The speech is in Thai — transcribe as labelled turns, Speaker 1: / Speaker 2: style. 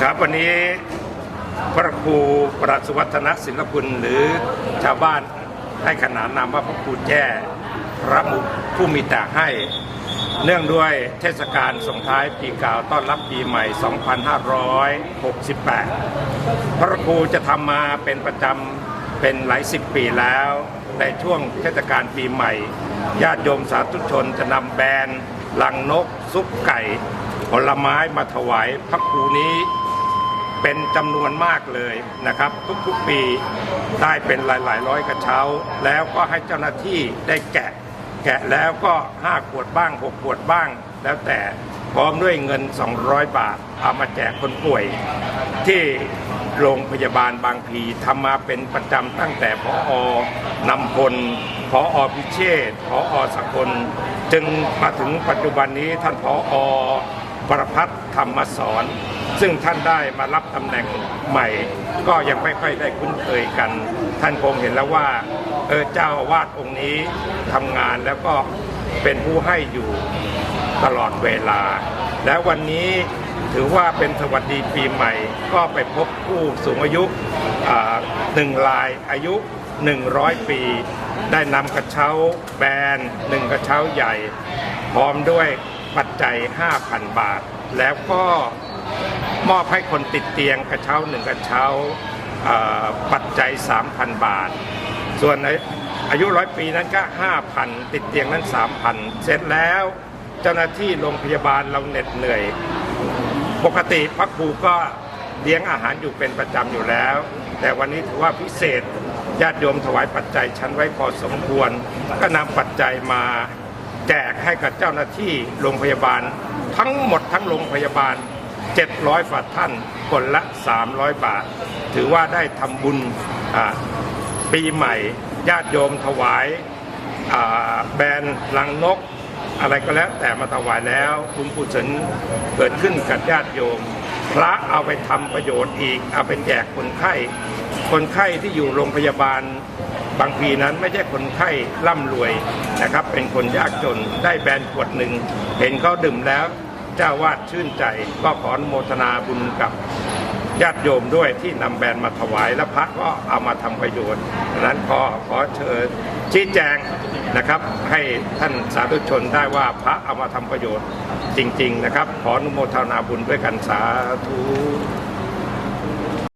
Speaker 1: ครับวันนี้พระครูประสุวัฒนศิลปุลหรือชาวบ้านให้ขนานนามว่าพระครูแจ้พระมุผู้มีแต่ให้ เนื่องด้วยเทศกาลส่งท้ายปีเก่าต้อนรับปีใหม่ 2568 พระครูจะทำมาเป็นประจำเป็นหลายสิบปีแล้ว ในช่วงเทศกาลปีใหม่ ญาติโยมสาธุชนจะนำแบรนด์ลังนก ซุปไก่ผลไม้มาถวายพระครูนี้ เป็นจำนวนมากเลยนะครับ ทุกๆปีได้เป็นหลายๆร้อยกระเช้า แล้วก็ให้เจ้าหน้าที่ได้แกะ แกะแล้วก็ 5 ขวดบ้าง 6 ขวดบ้าง แล้วแต่พร้อมด้วยเงิน 200 บาท เอามาแจกคนป่วย ที่โรงพยาบาลบางพีทำมาเป็นประจำตั้งแต่พออนำพลพออพิเชษพออสกลจึงมาถึงปัจจุบันนี้ท่านพออประพัฒน์ธรรมสอน ซึ่งท่านได้มารับตำแหน่งใหม่ ก็ยังไม่ค่อยได้คุ้นเคยกัน ท่านคงเห็นแล้วว่าเออเจ้าอาวาดองค์นี้ทำงานแล้วก็เป็นผู้ให้อยู่ตลอดเวลา แล้ววันนี้ถือว่าเป็นสวัสดีปีใหม่ ก็ไปพบผู้สูงอายุหนึ่งรายอายุ 100 ปี ได้นำกระเช้าแบนหนึ่งกระเช้าใหญ่ พร้อมด้วยปัจจัย 5,000 บาท แล้วก็ มอบให้คนติดเตียงกระเช้าหนึ่งกระเช้าปัจจัย 3,000 บาท ส่วนอายุร้อยปีนั้นก็ 5,000 ติดเตียงนั้น 3,000 เสร็จแล้วเจ้าหน้าที่โรงพยาบาลเราเหน็ดเหนื่อย ปกติพระครูก็เลี้ยงอาหารอยู่เป็นประจำอยู่แล้ว แต่วันนี้ถือว่าพิเศษญาติโยมถวายปัจจัยชั้นไว้พอสมควร ก็นำปัจจัยมาแจกให้กับเจ้าหน้าที่โรงพยาบาล ทั้งหมดทั้งโรงพยาบาล 700ฝาท่านคนละ 300 บาท ถือว่าได้ทำบุญปีใหม่ญาติโยมถวายแบรนด์ลังนก อะไรก็แล้วแต่มาถวายแล้วบุญกุศลเกิดขึ้นกับญาติโยม พระเอาไปทำประโยชน์อีก เอาไปแจกคนไข้ คนไข้ที่อยู่โรงพยาบาลบางทีนั้นไม่ใช่คนไข้ร่ำรวยนะครับ เป็นคนยากจนได้แบรนด์ขวดหนึ่ง เห็นเขาดื่มแล้ว เจ้าวาดชื่นใจ ก็ขออนุโมทนาบุญกับญาติโยมด้วยที่นำแบรนด์มาถวายและพระก็เอามาทำประโยชน์ดังนั้นขอขอเชิญชี้แจงนะครับให้ท่านสาธุชนได้ว่าพระเอามาทำประโยชน์จริง ๆ นะครับ ขออนุโมทนาบุญด้วยกันสาธุ